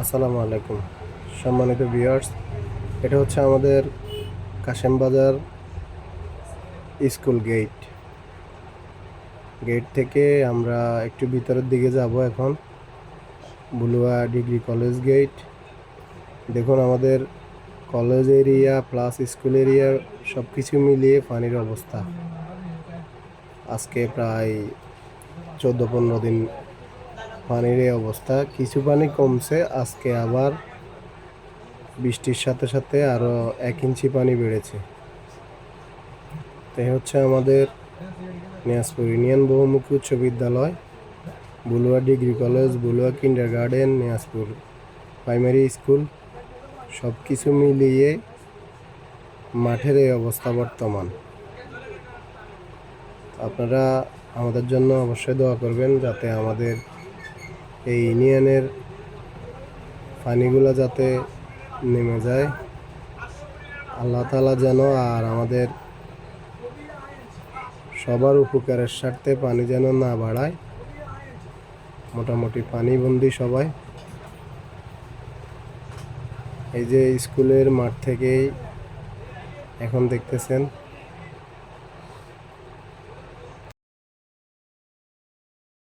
আসসালামু আলাইকুম। সম্মানিত ভিউয়ার্স, এটা হচ্ছে আমাদের কাশেম বাজার স্কুল গেট। গেট থেকে আমরা একটু ভিতরের দিকে যাব এখন, বুলুয়া ডিগ্রি কলেজ গেট। দেখুন আমাদের college area plus school area সব কিছু মিলিয়ে পানির অবস্থা। আজকে প্রায় চোদ্দ পনেরো দিন পানির এই অবস্থা। কিছু পানি কমছে, আজকে আবার বৃষ্টির সাথে সাথে আরও এক ইঞ্চি পানি বেড়েছে। তাই হচ্ছে আমাদের নিয়াজপুর ইউনিয়ন বহুমুখী উচ্চ বিদ্যালয়, Bulua degree college, Bulua kindergarten Niazpur primary school. সব কিছু মিলিয়ে মাঠের এই অবস্থা বর্তমান। আপনারা আমাদের জন্য অবশ্যই দোয়া করবেন যাতে আমাদের এই ইউনিয়নের পানিগুলো যাতে নেমে যায়। আল্লাহ তালা যেন আর আমাদের সবার উপকারের স্বার্থে পানি যেন না বাড়ায়। মোটামুটি পানিবন্দি সবাই। এই যে স্কুলের মাঠ থেকেই এখন দেখতেছেন